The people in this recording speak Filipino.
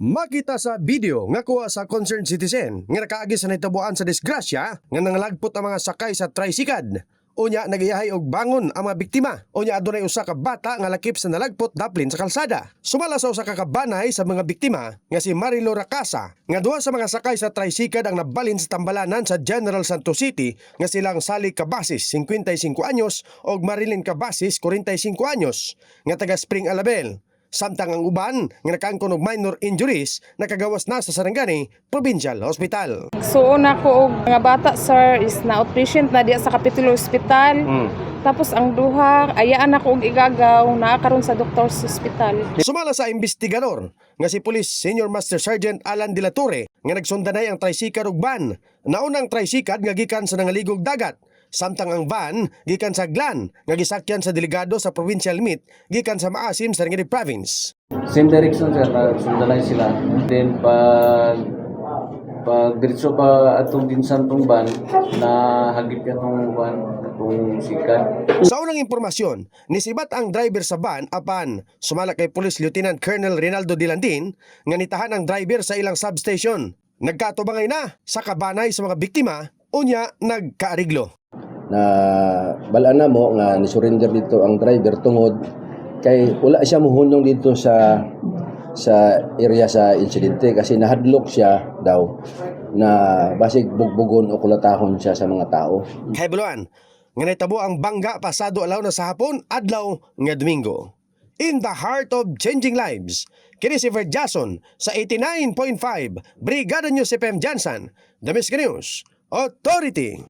Makita sa video nga kuha sa concerned citizen nga nakaagi sa nitabuan sa disgrasya nga nangalagpot ang mga sakay sa tricycad. Unya nagiyahay og bangon ang mga biktima. Unya adunay usa ka bata nga lakip sa nalagpot daplin sa kalsada. Sumala sa usa ka kabanay sa mga biktima nga si Marilo Racasa nga duha sa mga sakay sa tricycad ang nabalin sa tambalanan sa General Santos City nga silang Sally Cabasis 55 anyos ug Marilyn Cabasis 45 anyos nga taga Spring Alabel. Samtang ang uban nga nakangkon og minor injuries nakagawas na sa Sarangani Provincial Hospital. So una ko og mga bata sir is na outpatient na diya sa Capitulo Hospital. Tapos ang duha ayaan ako og igagaw na karon sa Doctors Hospital. Sumala sa investigador nga si Police Senior Master Sergeant Alan De La Torre nga nagsundanay ang tricycad ug van. Naunang tricycad nga gikan sa nangaligog dagat samtang ang van gikan sa Glan nga gisakyan sa delegado sa provincial meet gikan sa Maasim sa Ringini Province. Same direction sir, sundanay sila. Then pag pag diretso pa atong dinsan tong ban na hagip ka tong ban atong sikat. Sa unang impormasyon, nisibat ang driver sa van apan sumala kay Police Lieutenant Colonel Rinaldo Dilandin nga nitahan ang driver sa ilang substation. Nagkatubangay na sa kabanay sa mga biktima unya nagkaariglo. na bala na mo nga ni surrender dito ang driver tungod kay wala siya mohunong dito sa sa area sa insidente kasi nahadlok siya daw na basig bugbugon o kulatahon siya sa mga tao. Kay Buluan, nga naitabo ang bangga pasado alaw na sa hapon adlaw nga Domingo. In the heart of changing lives, kini si Fred Jason sa 89.5 Brigada News FM Jansan, The Miss News Authority.